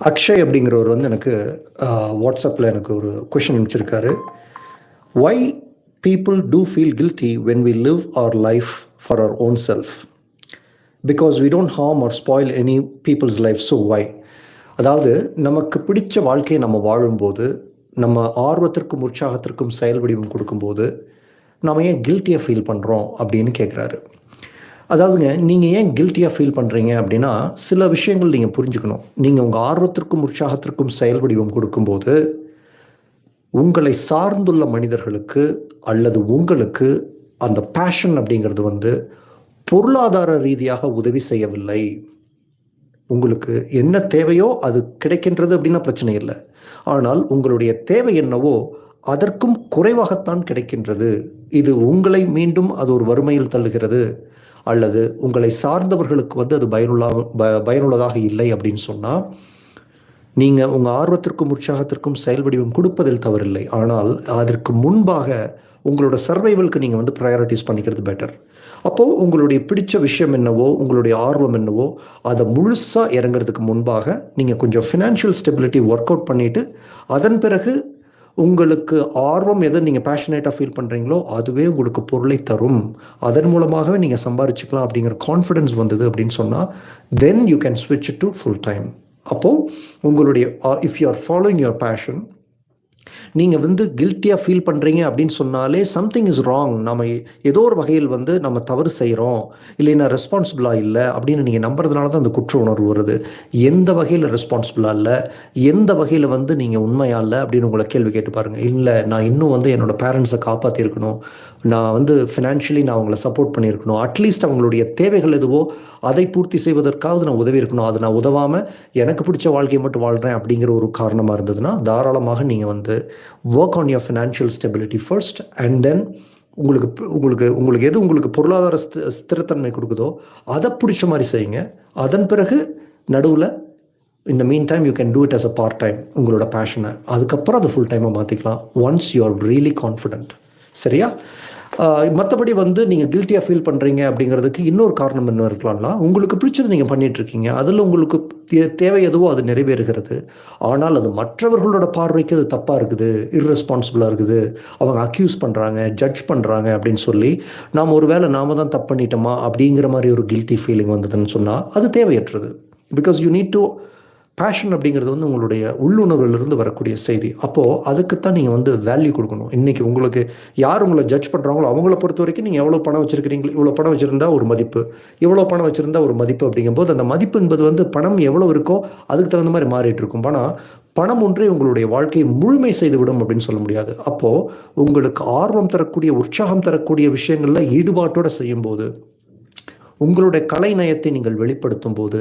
அக்ஷய் அப்படிங்கிறவர் வந்து எனக்கு வாட்ஸ்அப்பில் எனக்கு ஒரு question அனுப்பிச்சிருக்காரு. Why people do feel guilty when we live our life for our own self because we don't harm or spoil any people's life so why அதாவது நமக்கு பிடிச்ச வாழ்க்கையை நம்ம வாழும்போது நம்ம ஆர்வத்திற்கும் உற்சாகத்திற்கும் செயல் வடிவம் கொடுக்கும்போது நம்ம ஏன் கில்ட்டியாக ஃபீல் பண்ணுறோம் அப்படின்னு கேட்குறாரு அதாவதுங்க நீங்கள் ஏன் கில்ட்டியாக ஃபீல் பண்ணுறீங்க அப்படின்னா சில விஷயங்கள் நீங்கள் புரிஞ்சுக்கணும். நீங்கள் உங்கள் ஆர்வத்திற்கும் உற்சாகத்திற்கும் செயல் வடிவம் கொடுக்கும்போது உங்களை சார்ந்துள்ள மனிதர்களுக்கு அல்லது உங்களுக்கு அந்த பேஷன் அப்படிங்கிறது வந்து பொருளாதார ரீதியாக உதவி செய்யவில்லை. உங்களுக்கு என்ன தேவையோ அது கிடைக்கின்றது அப்படின்னா பிரச்சனை இல்லை. ஆனால் உங்களுடைய தேவை என்னவோ அதற்கும் குறைவாகத்தான் கிடைக்கின்றது. இது உங்களை மீண்டும் அது ஒரு வறுமையில் தள்ளுகிறது. அல்லது உங்களை சார்ந்தவர்களுக்கு வந்து அது பயனுள்ள பயனுள்ளதாக இல்லை அப்படின்னு சொன்னால் நீங்கள் உங்கள் ஆர்வத்திற்கும் உற்சாகத்திற்கும் செயல் வடிவம் கொடுப்பதில் தவறில்லை. ஆனால் அதற்கு முன்பாக உங்களோட சர்வைவலுக்கு நீங்கள் வந்து ப்ரையாரிட்டிஸ் பண்ணிக்கிறது பெட்டர் அப்போது உங்களுடைய பிடிச்ச விஷயம் என்னவோ உங்களுடைய ஆர்வம் என்னவோ அதை முழுசாக இறங்குறதுக்கு முன்பாக நீங்கள் கொஞ்சம் ஃபினான்ஷியல் ஸ்டெபிலிட்டி ஒர்க் அவுட் பண்ணிவிட்டு அதன் பிறகு உங்களுக்கு ஆர்வம் எதை நீங்கள் பேஷனேட்டாக ஃபீல் பண்ணுறீங்களோ அதுவே உங்களுக்கு பொருளை தரும். அதன் மூலமாகவே நீங்கள் சம்பாரிச்சுக்கலாம் அப்படிங்கிற கான்ஃபிடென்ஸ் வந்தது அப்படின்னு சொன்னால் தென் யூ கேன் ஸ்விட்ச் டு ஃபுல் டைம் அப்போது உங்களுடைய if you are following your passion நீங்கள் வந்து கில்ட்டியாக ஃபீல் பண்ணுறீங்க அப்படின்னு சொன்னாலே சம்திங் இஸ் ராங் நம்ம ஏதோ ஒரு வகையில் வந்து நம்ம தவறு செய்கிறோம் இல்லைன்னா ரெஸ்பான்சிபிளாக இல்லை அப்படின்னு நீங்கள் நம்புறதுனால தான் அந்த குற்ற உணர்வு வருது. எந்த வகையில் ரெஸ்பான்சிபிளாக இல்லை? எந்த வகையில் வந்து நீங்கள் உண்மையாக இல்லை? அப்படின்னு உங்களை கேள்வி கேட்டு பாருங்கள் இல்லை நான் இன்னும் வந்து என்னோடய பேரண்ட்ஸை காப்பாற்றிருக்கணும் நான் வந்து ஃபினான்ஷியலி நான் அவங்கள சப்போர்ட் பண்ணியிருக்கணும். அட்லீஸ்ட் அவங்களுடைய தேவைகள் எதுவோ அதை பூர்த்தி செய்வதற்காவது நான் உதவி இருக்கணும். அதை நான் உதவாமல் எனக்கு பிடிச்ச வாழ்க்கையை மட்டும் வாழ்கிறேன் அப்படிங்கிற ஒரு காரணமாக இருந்ததுன்னா தாராளமாக நீங்கள் வந்து work on your financial stability first and then உங்களுக்கு உங்களுக்கு உங்களுக்கு எது உங்களுக்கு பொருளாதார ஸ்திரத்தன்மை கொடுக்குதோ அதை பிடிச்ச மாதிரி செய்யுங்க. அதன் பிறகு நடுவில் இந்த meantime you can do it as a part time உங்களோட பேஷனை அதுக்கப்புறம் அதை ஃபுல் டைமாக மாற்றிக்கலாம் once you are really confident சரியா? மற்றபடி வந்து நீங்கள் கில்ட்டியாக ஃபீல் பண்ணுறீங்க அப்படிங்கிறதுக்கு இன்னொரு காரணம் என்ன இருக்கலாம்னா உங்களுக்கு பிடிச்சது நீங்கள் பண்ணிகிட்ருக்கீங்க அதில் உங்களுக்கு தேவை எதுவோ அது நிறைவேறுகிறது. ஆனால் அது மற்றவர்களோட பார்வைக்கு அது தப்பாக இருக்குது இர்ரெஸ்பான்சிபிளாக இருக்குது. அவங்க அக்யூஸ் பண்ணுறாங்க ஜட்ஜ் பண்ணுறாங்க அப்படின்னு சொல்லி நாம் ஒரு வேளை நாம தான் தப்பு பண்ணிட்டோமா? அப்படிங்கிற மாதிரி ஒரு கில்ட்டி ஃபீலிங் வந்ததுன்னு சொன்னால் அது தேவையற்றது. Because you need to passion அப்படிங்கிறது வந்து உங்களுடைய உள்ளுணர்விலிருந்து வரக்கூடிய செய்தி. அப்போது அதுக்குத்தான் நீங்கள் வந்து வேல்யூ கொடுக்கணும். இன்றைக்கி உங்களுக்கு யார் உங்களை ஜட்ஜ் பண்ணுறாங்களோ அவங்கள பொறுத்த வரைக்கும் நீங்கள் எவ்வளோ பணம் வச்சுருக்கிறீங்களோ இவ்வளோ பணம் வச்சுருந்தா ஒரு மதிப்பு. இவ்வளோ பணம் வச்சுருந்தா ஒரு மதிப்பு அப்படிங்கும்போது அந்த மதிப்பு என்பது வந்து பணம் எவ்வளோ இருக்கோ அதுக்கு தகுந்த மாதிரி மாறிட்டு இருக்கும். ஆனால் பணம் ஒன்றே உங்களுடைய வாழ்க்கையை முழுமை செய்து விடும் அப்படின்னு சொல்ல முடியாது. அப்போது உங்களுக்கு ஆர்வம் தரக்கூடிய உற்சாகம் தரக்கூடிய விஷயங்களில் ஈடுபாட்டோடு செய்யும்போது உங்களுடைய கலை நயத்தை நீங்கள் வெளிப்படுத்தும் போது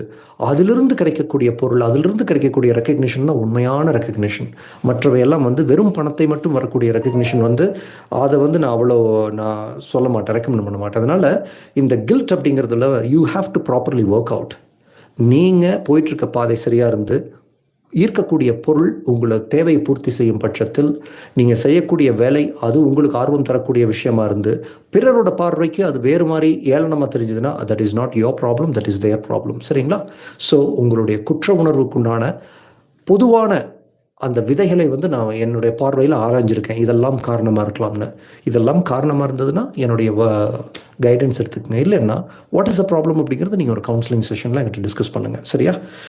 அதிலிருந்து கிடைக்கக்கூடிய பொருள் அதிலிருந்து கிடைக்கக்கூடிய ரெக்கக்னிஷன் தான் உண்மையான ரெக்கக்னிஷன் மற்றவையெல்லாம் வந்து வெறும் பணத்தை மட்டும் வரக்கூடிய ரெக்கக்னிஷன் வந்து அதை வந்து நான் அவ்வளோ நான் சொல்ல மாட்டேன் ரெக்கமெண்ட் பண்ண மாட்டேன். அதனால் இந்த கில்ட் அப்படிங்கிறதுல you have to properly work out நீங்கள் போயிட்டுருக்க பாதை சரியாக இருந்து ஈர்க்கக்கூடிய பொருள் உங்களை தேவையை பூர்த்தி செய்யும் பட்சத்தில் நீங்கள் செய்யக்கூடிய வேலை அது உங்களுக்கு ஆர்வம் தரக்கூடிய விஷயமா இருந்து பிறரோட பார்வைக்கு அது வேறு மாதிரி ஏளனமாக தெரிஞ்சதுன்னா that is not your problem that is their problem சரிங்களா? ஸோ உங்களுடைய குற்ற உணர்வுக்குண்டான பொதுவான அந்த விதைகளை வந்து நான் என்னுடைய பார்வையில் ஆராய்ஞ்சிருக்கேன். இதெல்லாம் காரணமாக இருக்கலாம்னு. இதெல்லாம் காரணமாக இருந்ததுன்னா என்னுடைய கைடன்ஸ் எடுத்துக்கங்க. இல்லைன்னா வாட் இஸ் அ ப்ராப்ளம் அப்படிங்கிறது நீங்கள் ஒரு கவுன்சிலிங் செஷனில் என்கிட்ட டிஸ்கஸ் பண்ணுங்கள் சரியா?